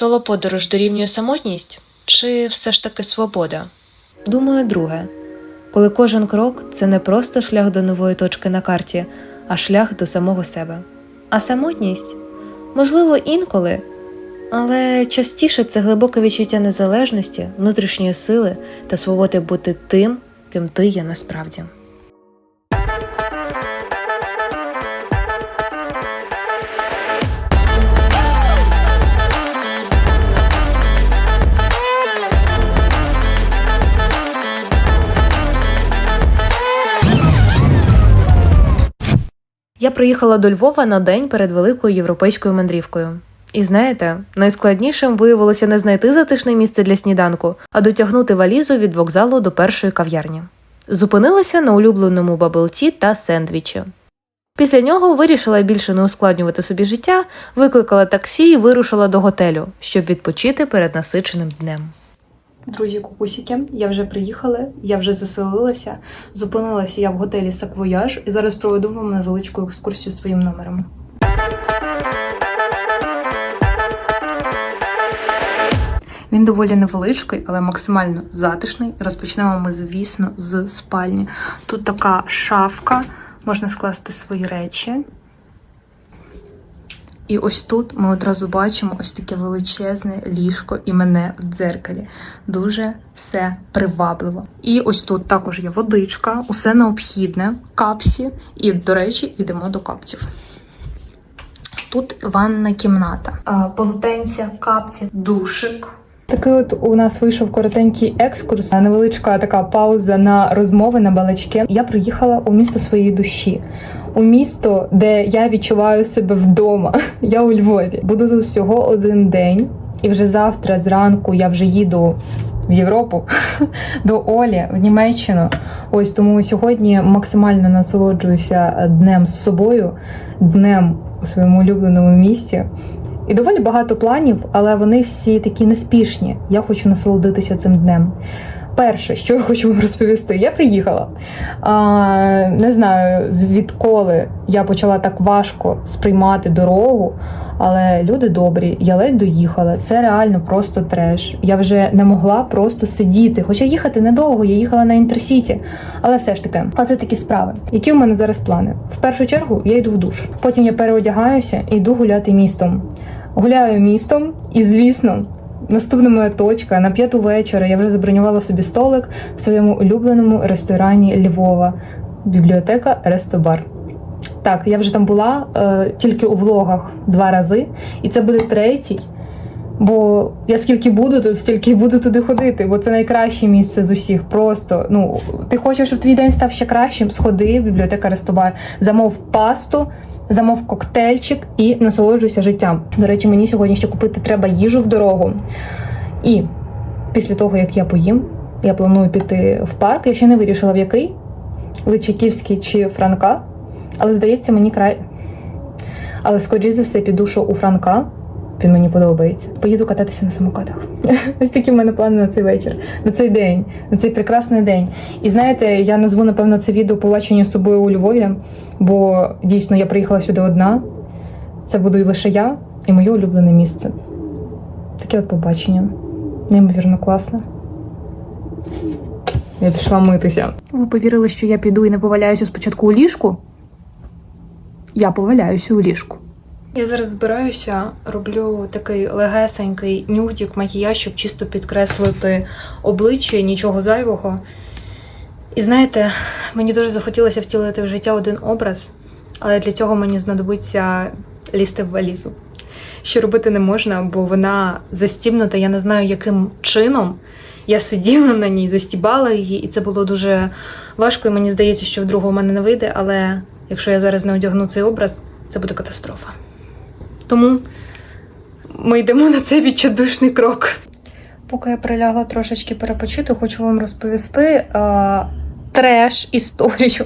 Соло-подорож дорівнює самотність чи все ж таки свобода? Думаю, друге. Коли кожен крок це не просто шлях до нової точки на карті, а шлях до самого себе. А самотність можливо інколи, але частіше це глибоке відчуття незалежності, внутрішньої сили та свободи бути тим, ким ти є насправді. Я приїхала до Львова на день перед великою європейською мандрівкою. І знаєте, найскладнішим виявилося не знайти затишне місце для сніданку, а дотягнути валізу від вокзалу до першої кав'ярні. Зупинилася на улюбленому баблті та сендвічі. Після нього вирішила більше не ускладнювати собі життя, викликала таксі і вирушила до готелю, щоб відпочити перед насиченим днем. Друзі, кукусіки, я вже приїхала, я вже заселилася. Зупинилася я в готелі Саквояж і зараз проведу вам невеличку екскурсію своїм номером. Він доволі невеличкий, але максимально затишний. Розпочнемо ми, звісно, з спальні. Тут така шафка, можна скласти свої речі. І ось тут ми одразу бачимо ось таке величезне ліжко і мене в дзеркалі. Дуже все привабливо. І ось тут також є водичка, усе необхідне, капсі. І, до речі, йдемо до капців. Тут ванна кімната, полотенця, капці, душик. Такий от у нас вийшов коротенький екскурс, невеличка така пауза на розмови на балачки. Я приїхала у місто своєї душі, у місто, де я відчуваю себе вдома. Я у Львові. Буду тут всього один день, і вже завтра зранку я вже їду. В Європу до Олі в Німеччину. Ось тому сьогодні максимально насолоджуюся днем з собою, днем у своєму улюбленому місті. І доволі багато планів, але вони всі такі неспішні. Я хочу насолодитися цим днем. Перше, що я хочу вам розповісти, я приїхала. А, не знаю, звідколи я почала так важко сприймати дорогу, але люди добрі, я ледь доїхала. Це реально просто треш. Я вже не могла просто сидіти. Хоча їхати недовго, я їхала на інтерсіті. Але все ж таки, а це такі справи. Які у мене зараз плани? В першу чергу я йду в душ. Потім я переодягаюся і йду гуляти містом. Гуляю містом, і звісно, наступна моя точка на п'яту вечора я вже забронювала собі столик в своєму улюбленому ресторані Львова, бібліотека Рестобар. Так, я вже там була е, тільки у влогах два рази, і це буде третій. Бо я скільки буду тут, стільки буду туди ходити, бо це найкраще місце з усіх. Просто ну ти хочеш, щоб твій день став ще кращим? Сходи в бібліотека Рестобар, замов пасту, замов коктейльчик і насолоджуйся життям. До речі, мені сьогодні ще купити треба їжу в дорогу. І після того, як я поїм, я планую піти в парк. Я ще не вирішила в який Личаківський чи Франка. Але здається, мені край. Але скоріше за все піду, що у Франка. Він мені подобається. Поїду кататися на самокатах. Ось такі в мене плани на цей вечір, на цей день, на цей прекрасний день. І знаєте, я назву напевно це відео побачення з собою у Львові, бо дійсно я приїхала сюди одна. Це буду і лише я і моє улюблене місце. Таке от побачення. Неймовірно класне. Я пішла митися. Ви повірили, що я піду і не поваляюся спочатку у ліжку? Я поваляюся у ліжку. Я зараз збираюся, роблю такий легесенький нюдік, макіяж, щоб чисто підкреслити обличчя, нічого зайвого. І знаєте, мені дуже захотілося втілити в життя один образ, але для цього мені знадобиться лізти в валізу. Що робити не можна, бо вона застібнута, я не знаю, яким чином. Я сиділа на ній, застібала її, і це було дуже важко. І мені здається, що вдруге у мене не вийде, але якщо я зараз не одягну цей образ, це буде катастрофа. Тому ми йдемо на цей відчайдушний крок. Поки я прилягла трошечки перепочити, хочу вам розповісти е, треш історію.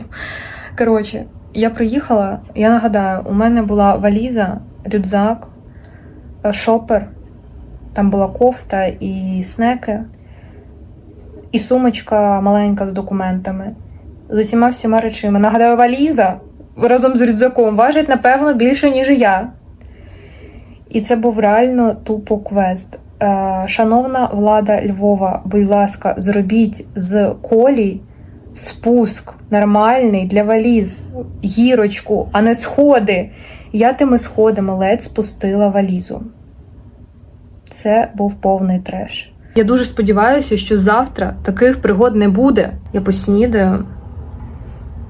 Коротше, я приїхала, я нагадаю, у мене була валіза, рюкзак, е, шопер, там була кофта і снеки, і сумочка маленька з документами. З усіма всіма речами. Нагадаю, валіза разом з рюкзаком важить, напевно, більше, ніж я. І це був реально тупо квест. Е, Шановна влада Львова, будь ласка, зробіть з колій спуск нормальний для валіз, гірочку, а не сходи. Я тими сходами ледь спустила валізу. Це був повний треш. Я дуже сподіваюся, що завтра таких пригод не буде. Я поснідаю,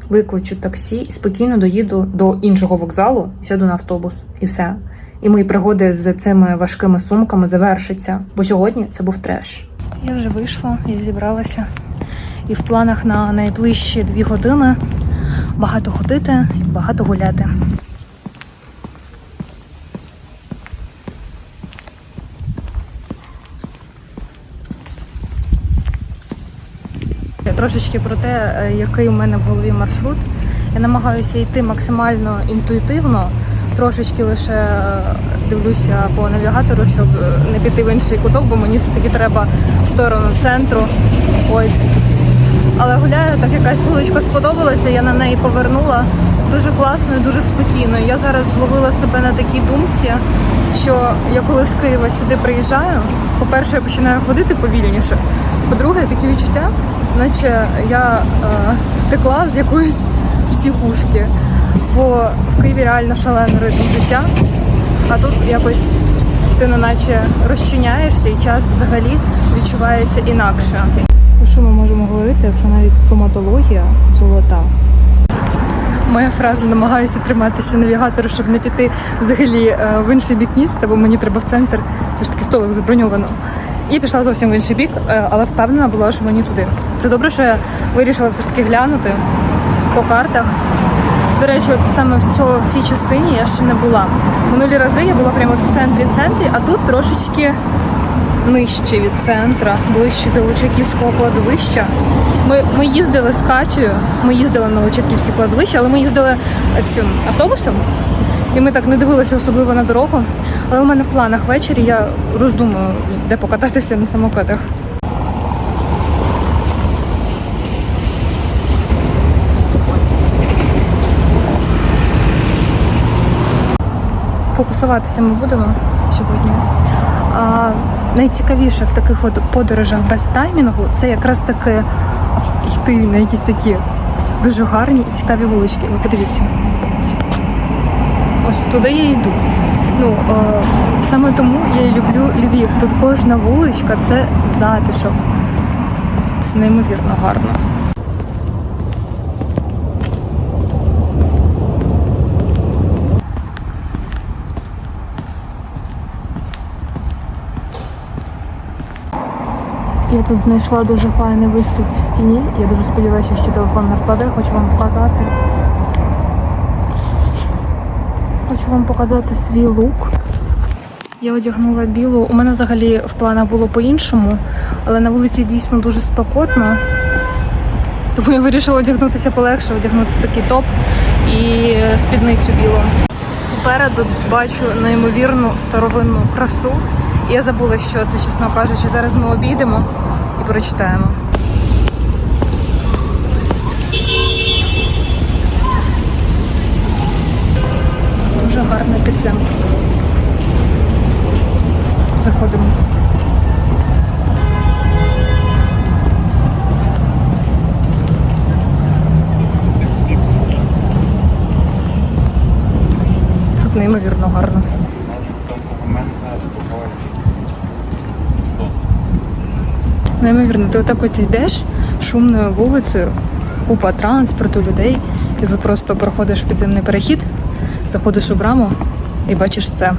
викличу таксі і спокійно доїду до іншого вокзалу, сяду на автобус і все. І мої пригоди з цими важкими сумками завершаться. Бо сьогодні це був треш. Я вже вийшла, я зібралася. І в планах на найближчі дві години багато ходити і багато гуляти. Трошечки про те, е, який у мене в голові маршрут. Я намагаюся йти максимально інтуїтивно, трошечки лише е, дивлюся по навігатору, щоб е, не піти в інший куток, бо мені все-таки треба в сторону центру. Ось. Але гуляю, так якась вуличка сподобалася, я на неї повернула дуже класно і дуже спокійно. Я зараз зловила себе на такій думці, що я коли з Києва сюди приїжджаю, по-перше, я починаю ходити повільніше. По-друге, такі відчуття, наче я е, втекла з якоїсь психушки. Бо Києві реально шалений ритм життя, а тут якось ти неначе розчиняєшся і час взагалі відчувається інакше. Про що ми можемо говорити, якщо навіть стоматологія золота? Моя фраза намагаюся триматися навігатору, щоб не піти взагалі е, в інший бік міста, бо мені треба в центр. Це ж таки столик заброньовано. І пішла зовсім в інший бік, е, але впевнена була, що мені туди. Це добре, що я вирішила все ж таки глянути по картах. До речі, от саме в, цьо, в цій частині я ще не була. Минулі рази я була прямо в центрі центрі, а тут трошечки нижче від центра, ближче до Личаківського кладовища. Ми, ми їздили з Катєю, ми їздили на Личаківське кладовище, але ми їздили цим автобусом. І ми так не дивилися особливо на дорогу. Але у мене в планах ввечері я роздумую, де покататися на самокатах. Фокусуватися ми будемо сьогодні. А найцікавіше в таких от подорожах без таймінгу це якраз таки йти на якісь такі дуже гарні і цікаві вулички. Ви подивіться. Ось туди я йду. Ну е, саме тому я і люблю Львів. Тут кожна вуличка це затишок. Це неймовірно гарно. Я тут знайшла дуже файний виступ в стіні. Я дуже сподіваюся, що телефон не впаде. Хочу вам показати. Хочу вам показати свій лук. Я одягнула білу. У мене взагалі в планах було по-іншому, але на вулиці дійсно дуже спекотно. Тому я вирішила одягнутися полегше, одягнути такий топ і спідницю білу. Попереду бачу неймовірну старовинну красу. Я забула, що це, чесно кажучи. Зараз ми обійдемо і прочитаємо. Дуже гарна підземка. Заходимо. Тут неймовірно гарно. Неймовірно, ти отак от йдеш шумною вулицею, купа транспорту, людей, і ти просто проходиш підземний перехід, заходиш у браму і бачиш це.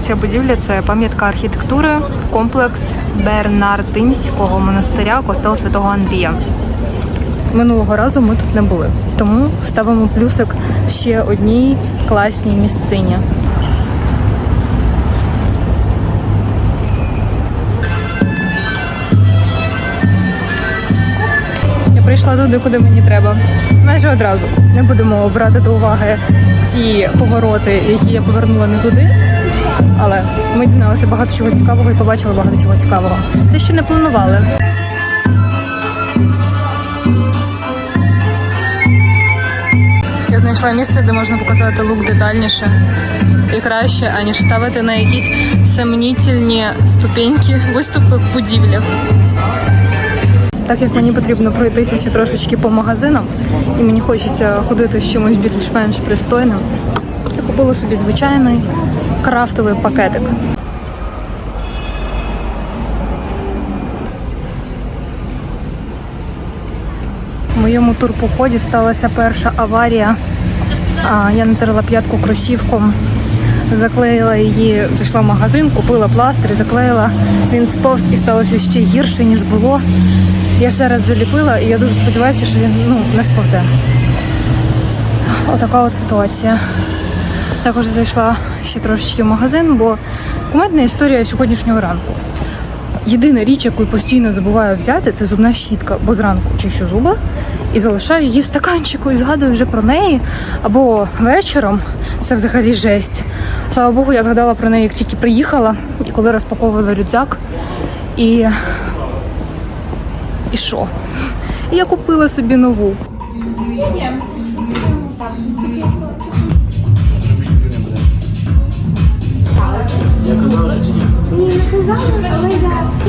Ця будівля це пам'ятка архітектури, комплекс Бернардинського монастиря костел Святого Андрія. Минулого разу ми тут не були, тому ставимо плюсик ще одній класній місцині. Прийшла туди, куди мені треба. Майже одразу. Не будемо брати до уваги ці повороти, які я повернула не туди. Але ми дізналися багато чого цікавого і побачили багато чого цікавого. Те, що не планували. Я знайшла місце, де можна показати лук детальніше і краще, аніж ставити на якісь сомнітельні ступеньки виступи в будівлях. Так як мені потрібно пройтися ще трошечки по магазинам, і мені хочеться ходити з чимось більш-менш пристойним, я купила собі звичайний крафтовий пакетик. В моєму турпоході сталася перша аварія. Я натерла п'ятку кросівком, заклеїла її, зайшла в магазин, купила пластир, заклеїла. Він сповз і сталося ще гірше, ніж було. Я ще раз заліпила, і я дуже сподіваюся, що він ну, не сповзе. Отака от ситуація. Також зайшла ще трошечки в магазин, бо кумедна історія сьогоднішнього ранку. Єдина річ, яку постійно забуваю взяти, це зубна щітка, бо зранку чищу зуби і залишаю її в стаканчику і згадую вже про неї. Або вечором це взагалі жесть. Слава Богу, я згадала про неї, як тільки приїхала, і коли розпаковувала рюкзак. І. І що? Я купила собі нову. Я казав вже чи ні? Ні, не але я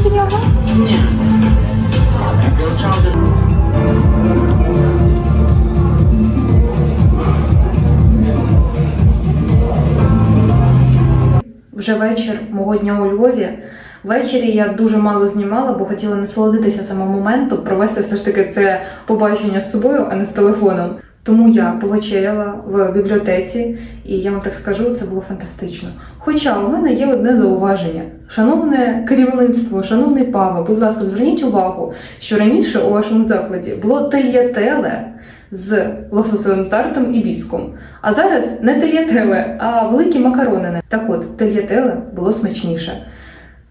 Тільки. Ні. Вже вечір мого дня у Львові. Ввечері я дуже мало знімала, бо хотіла насолодитися самим моментом, провести все ж таки це побачення з собою, а не з телефоном. Тому я повечеряла в бібліотеці, і я вам так скажу, це було фантастично. Хоча у мене є одне зауваження: шановне керівництво, шановний Пава, будь ласка, зверніть увагу, що раніше у вашому закладі було тельятеле з лососовим тартом і біском. А зараз не тельятеле, а великі макарони. Так от, тельятеле було смачніше.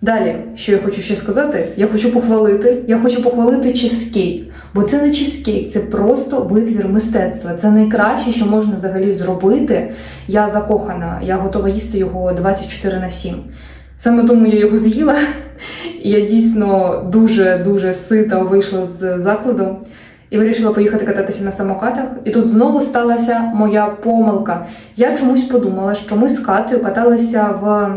Далі, що я хочу ще сказати, я хочу похвалити, я хочу похвалити чизкейк. Бо це не чизкейк, це просто витвір мистецтва. Це найкраще, що можна взагалі зробити. Я закохана, я готова їсти його 24 на 7. Саме тому я його з'їла. І я дійсно дуже-дуже сита вийшла з закладу і вирішила поїхати кататися на самокатах. І тут знову сталася моя помилка. Я чомусь подумала, що ми з Катою каталися в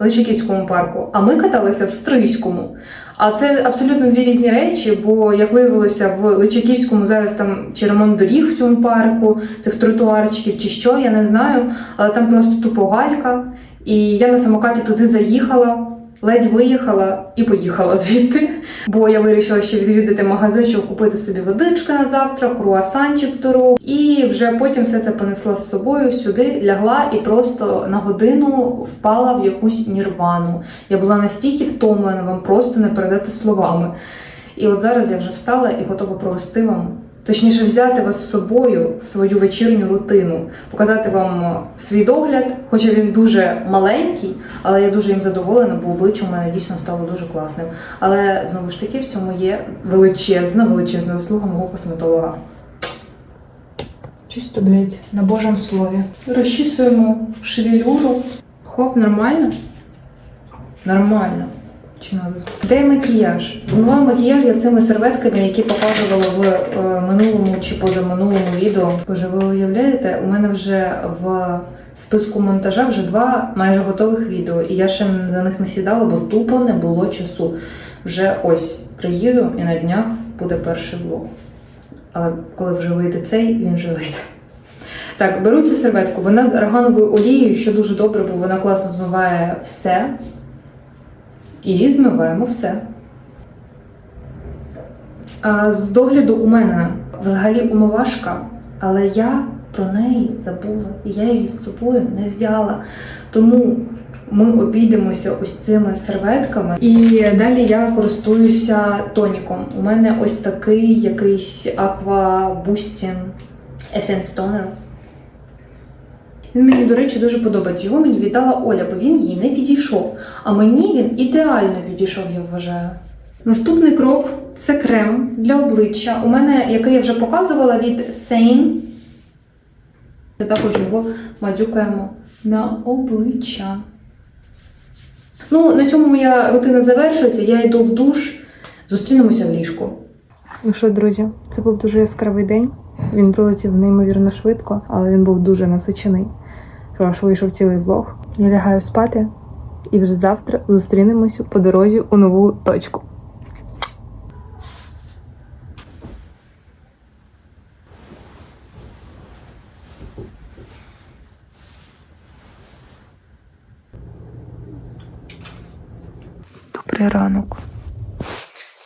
Личаківському парку, а ми каталися в Стрийському. А це абсолютно дві різні речі, бо як виявилося, в Личаківському зараз там чи ремонт доріг в цьому парку, цих тротуарчиків чи що, я не знаю. Але там просто тупо галька. І я на самокаті туди заїхала, ледь виїхала і поїхала звідти. Бо я вирішила ще відвідати магазин, щоб купити собі водички на завтра, круасанчик в дорогу. І вже потім все це понесла з собою сюди, лягла і просто на годину впала в якусь нірвану. Я була настільки втомлена, вам просто не передати словами. І от зараз я вже встала і готова провести вам. Точніше, взяти вас з собою в свою вечірню рутину, показати вам е, свій догляд, хоча він дуже маленький, але я дуже їм задоволена, бо обличчя у мене дійсно стало дуже класним. Але знову ж таки в цьому є величезна, величезна заслуга мого косметолога. Чисто, блядь, на Божому слові. Розчісуємо шевелюру. Хоп, нормально? Нормально. Чи? Де макіяж? Змивав макіяж я цими серветками, які показувала в е, минулому чи позаминулому відео. Боже, ви уявляєте, у мене вже в списку монтажа вже два майже готових відео, і я ще на них не сідала, бо тупо не було часу. Вже ось приїду і на днях буде перший влог. Але коли вже вийде цей, він вже вийде. Так, беру цю серветку. Вона з аргановою олією, що дуже добре, бо вона класно змиває все. І змиваємо все. З догляду у мене взагалі умивашка, але я про неї забула, і я її з собою не взяла. Тому ми обійдемося ось цими серветками. І далі я користуюся тоніком. У мене ось такий якийсь Aqua Boosting Essence Toner. Він мені, до речі, дуже подобається. Його мені віддала Оля, бо він їй не підійшов. А мені він ідеально підійшов, я вважаю. Наступний крок це крем для обличчя. У мене, який я вже показувала від Sane. Також його мазюкаємо на обличчя. Ну, на цьому моя рутина завершується. Я йду в душ, зустрінемося в ліжку. Ну що, друзі, це був дуже яскравий день. Він прилетів неймовірно швидко, але він був дуже насичений. що Аж вийшов цілий влог. Я лягаю спати і вже завтра зустрінемося по дорозі у нову точку. Добрий ранок.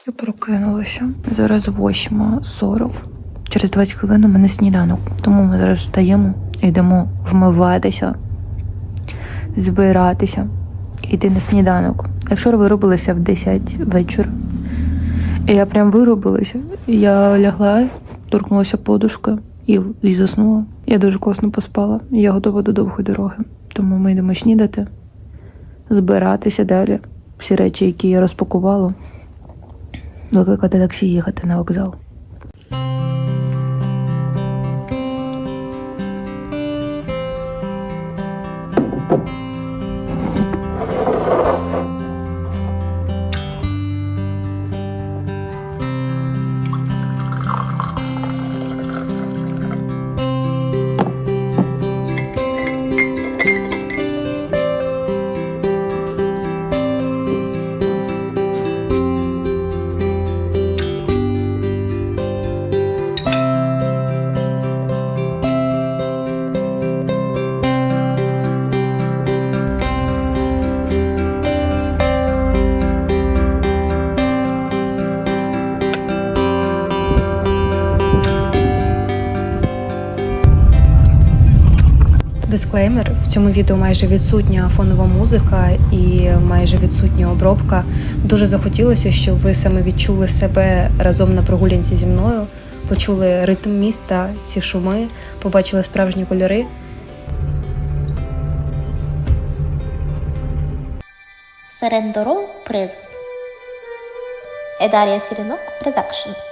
Я прокинулася. Зараз 8.40. Через 20 хвилин у мене сніданок. Тому ми зараз встаємо йдемо вмиватися, збиратися, йти на сніданок. Я вчора виробилася в 10 вечора. І я прям виробилася. Я лягла, торкнулася подушки і, і заснула. Я дуже класно поспала. Я готова до довгої дороги. Тому ми йдемо снідати, збиратися далі. Всі речі, які я розпакувала, викликати таксі їхати на вокзал. Дисклеймер в цьому відео майже відсутня фонова музика і майже відсутня обробка. Дуже захотілося, щоб ви саме відчули себе разом на прогулянці зі мною, почули ритм міста, ці шуми, побачили справжні кольори. Серендоро Призм. Едарія Сірінок Продакшн.